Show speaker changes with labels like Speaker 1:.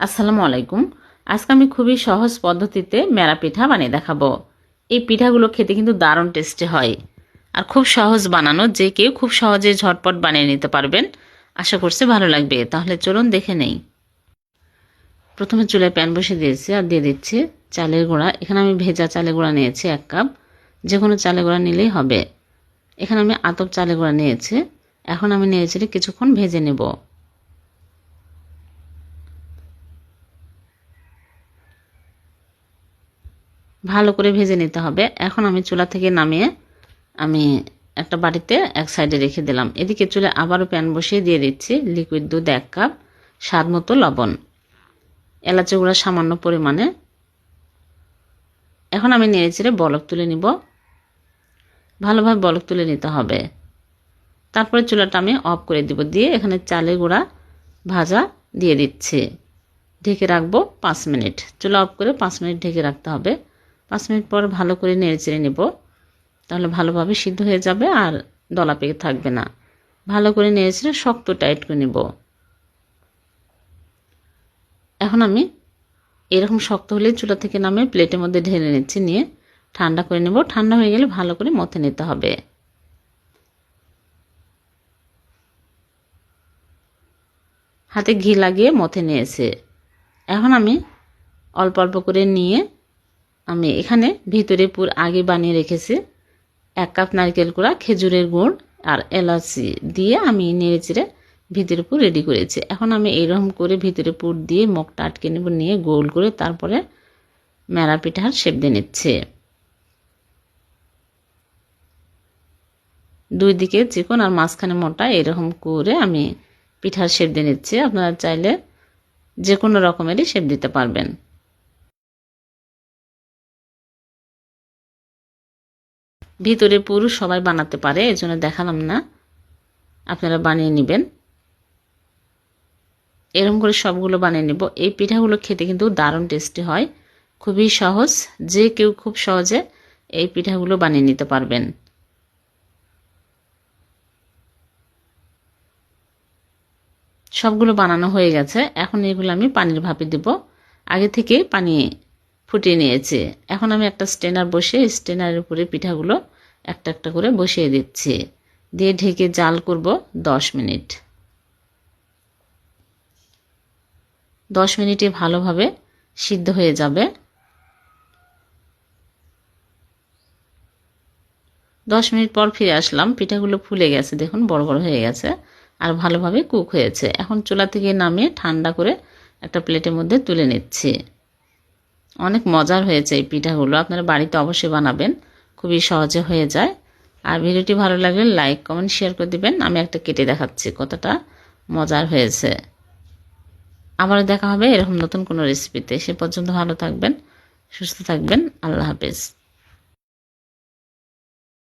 Speaker 1: আসসালামু আলাইকুম। আজকে আমি খুবই সহজ পদ্ধতিতে মেরা পিঠা বানিয়ে দেখাবো। এই পিঠাগুলো খেতে কিন্তু দারুণ টেস্টি হয়। আর খুব সহজ বানানো, যে কেউ খুব সহজে ঝটপট বানিয়ে নিতে পারবেন। আশা করছি ভালো লাগবে। তাহলে চলুন দেখে নেই। প্রথমে চুলায় প্যান বসে দিয়েছি আর দিয়ে দিচ্ছি চালের গুঁড়া। এখানে আমি ভেজা চালের গুঁড়া নিয়েছি এক কাপ। যে কোনো চালের গুঁড়া নিলেই হবে। এখানে আমি আতপ চালের গুঁড়া নিয়েছি। এখন আমি নিয়েছি কিছুক্ষণ ভেজে নেব। ভালো করে ভেজে নিতে হবে। এখন আমি চুলা থেকে নামিয়ে আমি একটা বাড়িতে এক সাইডে রেখে দিলাম। এদিকে চুলে আবারও প্যান বসিয়ে দিয়ে দিচ্ছি লিকুইড দুধ এক কাপ, স্বাদ মতো লবণ। এলাচি গুঁড়া সামান্য পরিমাণে। এখন আমি নেড়ে চেড়ে বলক তুলে নিব। ভালোভাবে বলক তুলে নিতে হবে। তারপরে চুলাটা আমি অফ করে দিব দিয়ে এখানে চালের গুঁড়া ভাজা দিয়ে দিচ্ছি। ঢেকে রাখব পাঁচ মিনিট। চুলা অফ করে পাঁচ মিনিট ঢেকে রাখতে হবে। পাঁচ মিনিট পর ভালো করে নেড়ে চেড়ে নেব। তাহলে ভালোভাবে সিদ্ধ হয়ে যাবে আর দলা পেকে থাকবে না। ভালো করে নেড়ে চেড়ে শক্ত টাইট করে নেব। এখন আমি এরকম শক্ত হলে চুলা থেকে নামে প্লেটের মধ্যে ঢেলে নিচ্ছি নিয়ে ঠান্ডা করে নেব। ঠান্ডা হয়ে গেলে ভালো করে মথে নিতে হবে। হাতে ঘি লাগিয়ে মথে নিয়েছে। এখন আমি অল্প অল্প করে নিয়ে আমি এখানে ভিতরে পুর আগে বানিয়ে রেখেছি। এক কাপ নারকেল কুড়া, খেজুরের গুড় আর এলাচি দিয়ে আমি নেড়ে চেড়ে ভিতরে পুর রেডি করেছি। এখন আমি এইরকম করে ভিতরে পুর দিয়ে মুখটা আটকে নেব, নিয়ে গোল করে তারপরে মেরা পিঠার শেপ দিয়ে নিচ্ছে। দুই দিকে চিকন আর মাঝখানে মোটা এরকম করে আমি পিঠার শেপ দিয়ে নিচ্ছি। আপনারা চাইলে যে কোনো রকমেরই শেপ দিতে পারবেন। ভিতরে পুরুষ সবাই বানাতে পারে এই জন্য দেখালাম না। আপনারা বানিয়ে নেবেন। এরকম করে সবগুলো বানিয়ে নেব। এই পিঠাগুলো খেতে কিন্তু দারুণ টেস্টি হয়। খুবই সহজ। যে কেউ খুব সহজে এই পিঠাগুলো বানিয়ে নিতে পারবেন। সবগুলো বানানো হয়ে গেছে। এখন এগুলো আমি পানির ভাপে দেব। আগে থেকে পানি ফুটিয়ে নিয়েছি। এখন আমি একটা স্টেনার বসে স্টেনারের উপরে পিঠাগুলো একটা একটা করে বসিয়ে দিচ্ছি। দিয়ে ঢেকে জাল করব দশ মিনিট। দশ মিনিটে ভালোভাবে সিদ্ধ হয়ে যাবে। দশ মিনিট পর ফিরে আসলাম। পিঠাগুলো ফুলে গেছে, দেখুন বড় বড় হয়ে গেছে আর ভালোভাবে কুক হয়েছে। এখন চুলা থেকে নামিয়ে ঠান্ডা করে একটা প্লেটের মধ্যে তুলে নিচ্ছি। অনেক মজার হয়েছে এই পিঠাগুলো। আপনারা বাড়িতে অবশ্যই বানাবেন, খুবই সহজে হয়ে যায়। আর ভিডিওটি ভালো লাগলে লাইক, কমেন্ট, শেয়ার করে দিবেন। আমি একটা কেটে দেখাচ্ছি কতটা মজার হয়েছে। আবারও দেখা হবে এরকম নতুন কোনো রেসিপিতে সে পর্যন্ত ভালো থাকবেন, সুস্থ থাকবেন। আল্লাহ হাফেজ।